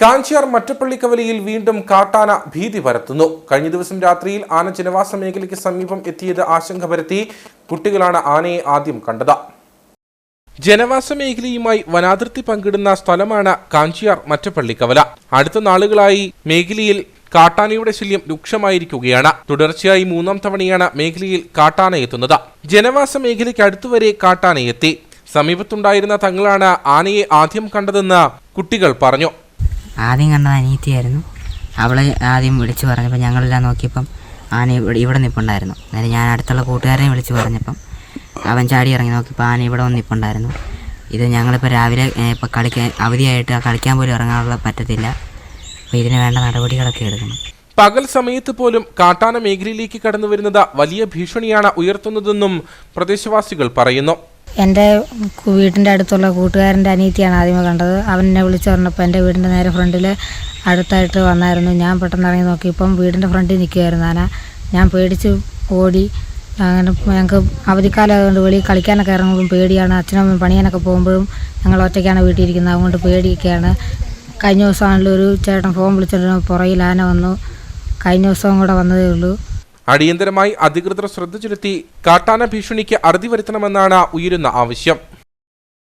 കാഞ്ചിയാർ മറ്റപ്പള്ളിക്കവലിയിൽ വീണ്ടും കാട്ടാന ഭീതി പരത്തുന്നു. കഴിഞ്ഞ ദിവസം രാത്രിയിൽ ആന ജനവാസ മേഖലയ്ക്ക് സമീപം എത്തിയത് ആശങ്ക പരത്തി കുട്ടികളാണ് ആനയെ ആദ്യം കണ്ടത്. ജനവാസ മേഖലയുമായി വനാതിർത്തി പങ്കിടുന്ന സ്ഥലമാണ് കാഞ്ചിയാർ മറ്റപ്പള്ളിക്കവല. അടുത്ത നാളുകളായി മേഖലയിൽ കാട്ടാനയുടെ ശല്യം രൂക്ഷമായിരിക്കുകയാണ്. തുടർച്ചയായി മൂന്നാം തവണയാണ് മേഖലയിൽ കാട്ടാന എത്തുന്നത്. ജനവാസ മേഖലയ്ക്ക് അടുത്തുവരെ കാട്ടാനയെത്തി. സമീപത്തുണ്ടായിരുന്ന തങ്ങളാണ് ആനയെ ആദ്യം കണ്ടതെന്ന് കുട്ടികൾ പറഞ്ഞു. ആദ്യം കണ്ടത് അനീത്തിയായിരുന്നു അവളെ ആദ്യം വിളിച്ചു പറഞ്ഞപ്പോൾ ഞങ്ങളെല്ലാം നോക്കിയപ്പം ആന ഇവിടെ ഇവിടെ നിൽപ്പുണ്ടായിരുന്നു അന്നേരം ഞാൻ അടുത്തുള്ള കൂട്ടുകാരെയും വിളിച്ച് പറഞ്ഞപ്പം അവൻ ചാടി ഇറങ്ങി നോക്കിയപ്പോൾ ആന ഇവിടെ വന്ന് നിൽപ്പുണ്ടായിരുന്നു ഇത് ഞങ്ങളിപ്പോൾ രാവിലെ ഇപ്പോൾ കളിക്കാൻ അവധിയായിട്ട് കളിക്കാൻ പോലും ഇറങ്ങാനുള്ള പറ്റത്തില്ല. അപ്പോൾ ഇതിന് വേണ്ട നടപടികളൊക്കെ എടുക്കണം. പകൽ സമയത്ത് പോലും കാട്ടാന മേഖലയിലേക്ക് കടന്നു വരുന്നത് വലിയ ഭീഷണിയാണ് ഉയർത്തുന്നതെന്നും പ്രദേശവാസികൾ പറയുന്നു. എന്റെ വീടിന്റെ അടുത്തുള്ള കൂട്ടുകാരന്റെ അനിയത്തിയാണ് ആദ്യമേ കണ്ടത്. അവൻ എന്നെ വിളിച്ചു പറഞ്ഞപ്പോൾ എന്റെ വീടിന്റെ നേരെ ഫ്രണ്ടിൽ അടുത്തായിട്ട് വന്നായിരുന്നു. ഞാൻ പെട്ടെന്ന് ഇറങ്ങി നോക്കി. ഇപ്പം വീടിന്റെ ഫ്രണ്ടിൽ നിൽക്കുമായിരുന്നു ആന. ഞാൻ പേടിച്ച് ഓടി. അങ്ങനെ ഞങ്ങൾക്ക് അവധിക്കാലം ആയതുകൊണ്ട് വെളിയിൽ കളിക്കാനൊക്കെ ഇറങ്ങുമ്പോൾ പേടിയാണ്. അച്ഛനും പണിയാനൊക്കെ പോകുമ്പോഴും ഞങ്ങൾ ഒറ്റയ്ക്കാണ് വീട്ടിലിരിക്കുന്നത്. അതുകൊണ്ട് പേടിയൊക്കെയാണ്. കഴിഞ്ഞ ദിവസമാണെങ്കിലും ഒരു ചേട്ടൻ ഫോൺ വിളിച്ചിട്ട് പുറകിൽ ആന വന്നു. കഴിഞ്ഞ ദിവസവും കൂടെ വന്നതേ ഉള്ളൂ. അടിയന്തരമായി അധികൃതർ ശ്രദ്ധ ചെലുത്തി കാട്ടാന ഭീഷണിക്ക് അറുതി വരുത്തണമെന്നാണ് ഉയരുന്ന ആവശ്യം